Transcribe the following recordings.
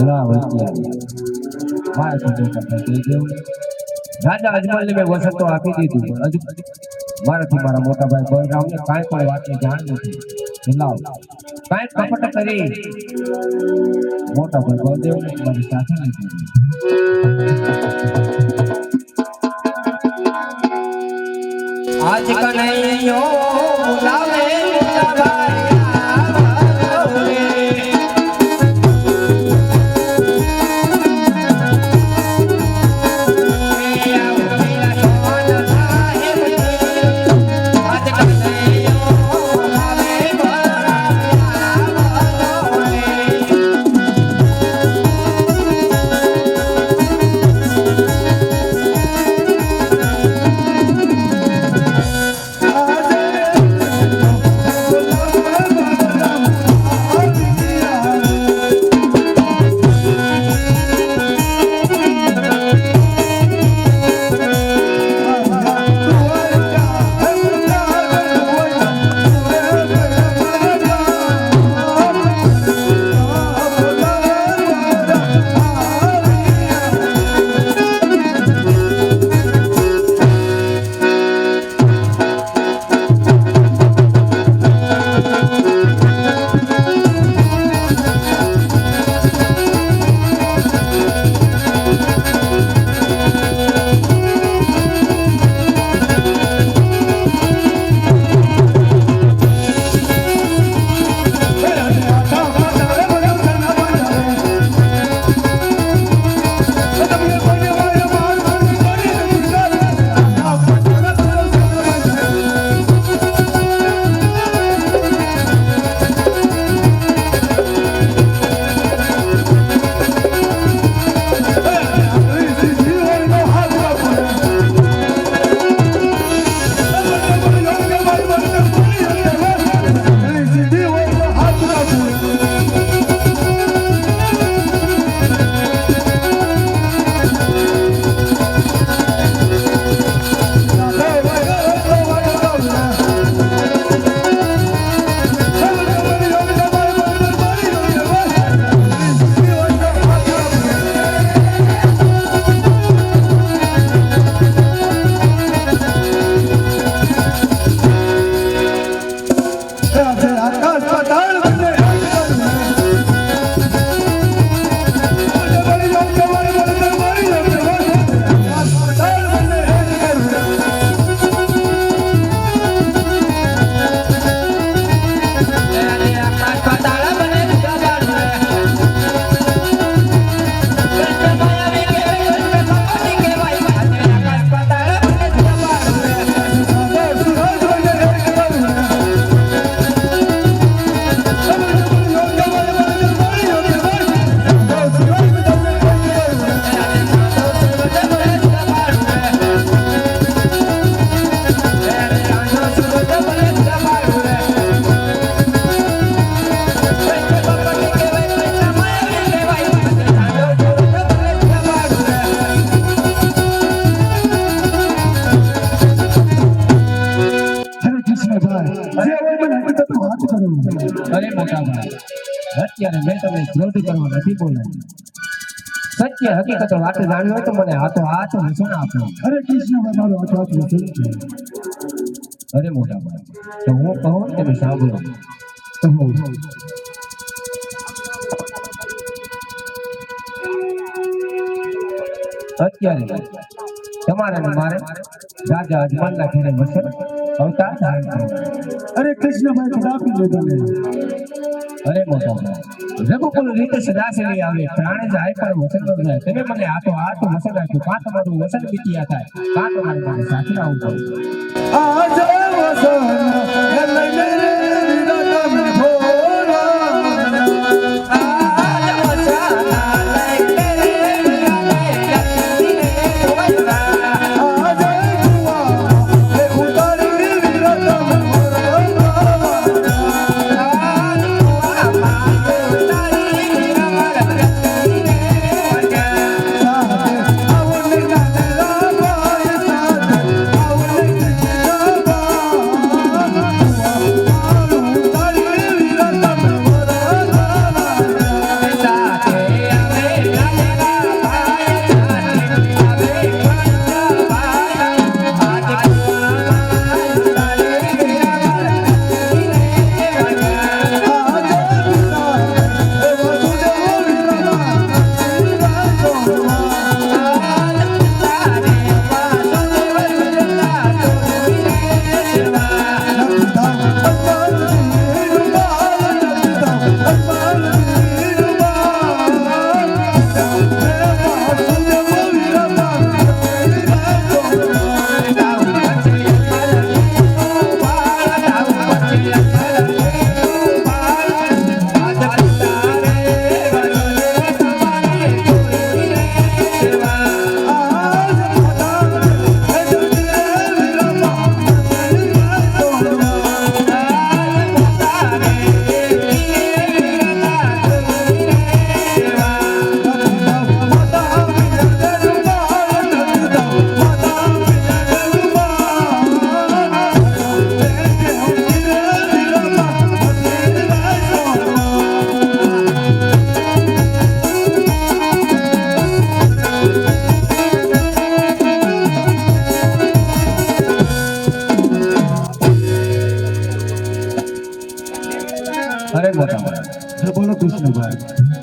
ના વચ્ચે મારે સુધી કરતા તે અજમલને મેં વસંતો આપી દીધું પણ હજુ મારાથી મારા મોટા ભાઈ બળરામને કાંઈ પણ વાતની જાણ નથી લાવ કાંઈ કપટ કરી મોટા ભાઈ બળદેવને મારી સાથે લીધી આજ કનૈયો ક્રોધ કરવા નથી બોલાવી સત્ય હકીકતો વાત જાણવી હોય તો મને હાથો હાથ વસણ આપો હરે કૃષ્ણભાઈ મારો હાથ હાથ વસન છે અરે મોટા ભાઈ તો હું કહું ને તમે સાંભળો કહો અત્યારે તમારે ને મારે રાજા અજમાનના ઘરે વસન અવતાર ધારણ કરવો અરે કૃષ્ણભાઈ ખુદ આપી દો તમે અરે મોટા ભાઈ રઘુકુલ રીતે સદાશરી આવે પ્રાણે જાય, પણ વસન ન જાય. તમે મને વસન વસન બીતિયા થાય. કાં તમારે મારી વસન મારે મોટા મળે બોલો કૃષ્ણભાઈ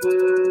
Música